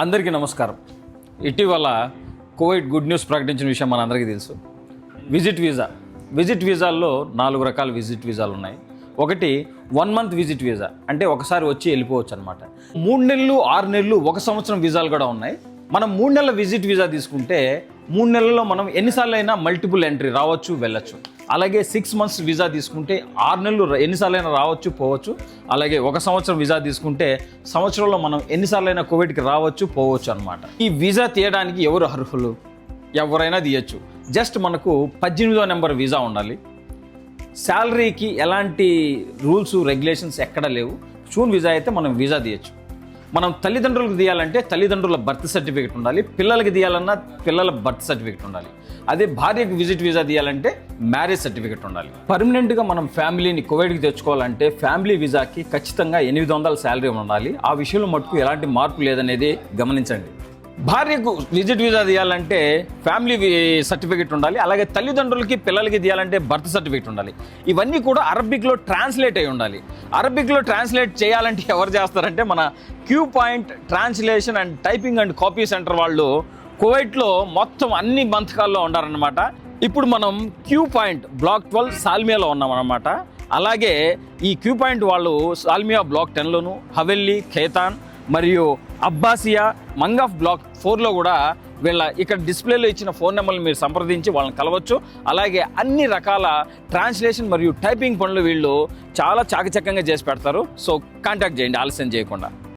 అందరికీ నమస్కారం. ఇటీవల కోవిడ్ గుడ్ న్యూస్ ప్రకటించిన విషయం మనందరికీ తెలుసు. Visit visa. విజిట్ వీసాల్లో నాలుగు రకాల విజిట్ వీసాలు ఉన్నాయి. ఒకటి వన్ మంత్ విజిట్ వీసా. అంటే ఒకసారి వచ్చి వెళ్ళిపోవచ్చు అనమాట మూడు నెలలు ఆరు నెలలు ఒక సంవత్సరం వీసాలు కూడా ఉన్నాయి. మనం మూడు నెలల విజిట్ వీసా తీసుకుంటే మూడు నెలల్లో మనం ఎన్నిసార్లు అయినా మల్టిపుల్ ఎంట్రీ రావచ్చు వెళ్ళచ్చు. అలాగే సిక్స్ మంత్స్ వీసా తీసుకుంటే ఆరు నెలలు ఎన్నిసార్లైనా రావచ్చు పోవచ్చు. అలాగే ఒక సంవత్సరం వీసా తీసుకుంటే సంవత్సరంలో మనం ఎన్నిసార్లైనా కోవిడ్కి రావచ్చు పోవచ్చు అనమాట ఈ వీసా తీయడానికి ఎవరు అర్హులు? ఎవరైనా తీయచ్చు. జస్ట్ మనకు పద్దెనిమిదో నెంబర్ వీసా ఉండాలి. శాలరీకి ఎలాంటి రూల్స్ రెగ్యులేషన్స్ ఎక్కడ లేవు. షూన్ వీసా అయితే మనం వీసా తీయచ్చు. మనం తల్లిదండ్రులకు తీయాలంటే తల్లిదండ్రుల బర్త్ సర్టిఫికేట్ ఉండాలి పిల్లలకి తీయాలన్నా పిల్లల బర్త్ సర్టిఫికేట్ ఉండాలి. అదే భార్యకు విజిట్ వీసా తీయాలంటే మ్యారేజ్ సర్టిఫికేట్ ఉండాలి. పర్మనెంట్గా మనం ఫ్యామిలీని కువైట్కి తెచ్చుకోవాలంటే ఫ్యామిలీ వీసాకి ఖచ్చితంగా ఎనిమిది వందల శాలరీ ఉండాలి. ఆ విషయంలో మటుకు ఎలాంటి మార్పు లేదనేది గమనించండి. భార్యకు విజిట్ వీసా తీయాలంటే ఫ్యామిలీ సర్టిఫికేట్ ఉండాలి అలాగే తల్లిదండ్రులకి పిల్లలకి తీయాలంటే బర్త్ సర్టిఫికేట్ ఉండాలి. ఇవన్నీ కూడా అరబిక్లో ట్రాన్స్లేట్ అయి ఉండాలి. అరబిక్లో ట్రాన్స్లేట్ చేయాలంటే ఎవరు చేస్తారంటే మన Q point translation and typing and copy centre వాళ్ళు కువైట్లో మొత్తం అన్ని బంధకాల్లో ఉండారనమాట ఇప్పుడు మనం క్యూ పాయింట్ బ్లాక్ ట్వెల్వ్ సాల్మియాలో ఉన్నాం అనమాట అలాగే ఈ క్యూ పాయింట్ వాళ్ళు సాల్మియా బ్లాక్ టెన్లోను హవెల్లీ ఖేతాన్ మరియు అబ్బాసియా మంగాఫ్ బ్లాక్ ఫోర్లో కూడా వీళ్ళ ఇక్కడ డిస్ప్లేలో ఇచ్చిన ఫోన్ నెంబర్లు మీరు సంప్రదించి వాళ్ళని కలవచ్చు. అలాగే అన్ని రకాల ట్రాన్స్లేషన్ మరియు టైపింగ్ పనులు వీళ్ళు చాలా చాకచక్యంగా చేసి పెడతారు. సో కాంటాక్ట్ చేయండి ఆలస్యం చేయకుండా.